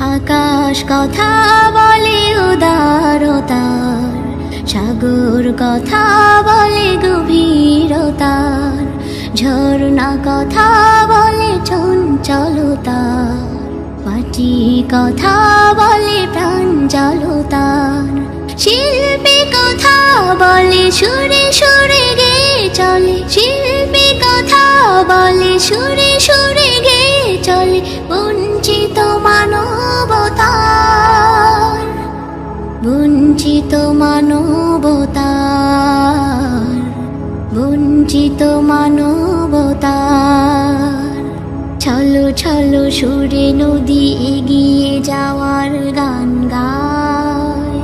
আকাশ কথা বলে উদারতার, সাগর কথা বলে গভীরতার, ঝর্ণা কথা বলে চঞ্চলতার, মাটি কথা বলে প্রাঞ্জলতার শিল্পী কথা বলে সুরে সুরে গে চলে, শিল্পী কথা বলে সুরে বঞ্চিত মানবতার বঞ্চিত মানবতার। ছলো ছলো সুরে নদী এগিয়ে যাওয়ার গান গায়।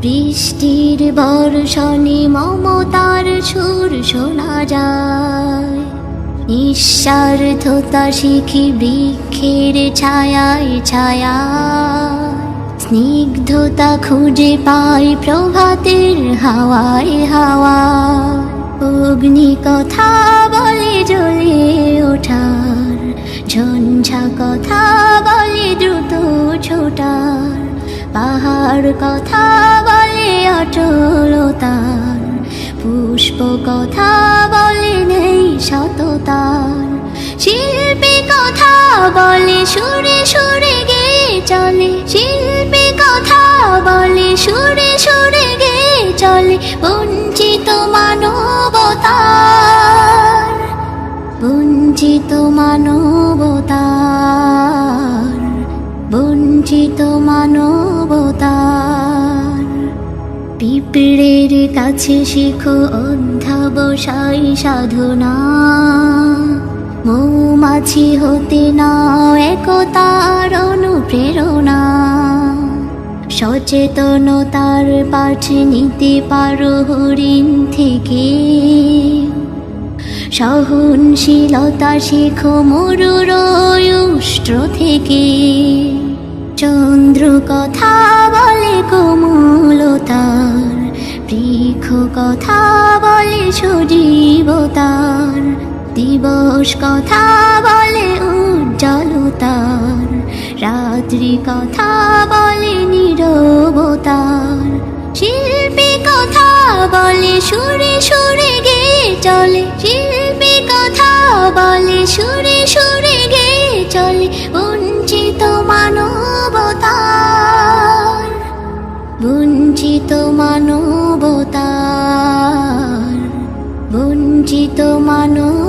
বৃষ্টির বর্ষণে মমতার সুর শোনা যায়। নিঃস্বার্থতা শিখি বৃক্ষের ছায়ায় ছায়া। স্নিগ্ধতা খুঁজে পাই প্রভাতের হাওয়ায় হাওয়া। অগ্নি কথা বলে জ্বলে ওঠার। ঝঞ্ঝা কথা বলে দ্রুত ছোটার। পাহাড় কথা বলে অটলতার পুষ্প কথা বলে নেই সততার। শিল্পী কথা বলে সুরে সুরে পিঁপড়ের কাছে শিখো অধ্যাবসায় সাধনা। মৌমাছি হতে না একতার অনুপ্রেরণা। সচেতনতার পাঠ নিতে পারো হরিণ থেকে। সহনশীলতা শেখো মরুর উষ্ট্র থেকে। চন্দ্র কথা বলে কোমলতার বৃক্ষ কথা বলে সজীবতার, দিবস কথা বলে উজ্জ্বলতার, রাত্রি কথা বলে নীরবতার, শিল্পী কথা বলে সুরে সুরে গে চলে, শিল্পী কথা বলে সুরে সুরে গে চলে, বঞ্চিত মানবতার বঞ্চিত মানবতার বঞ্চিত মানব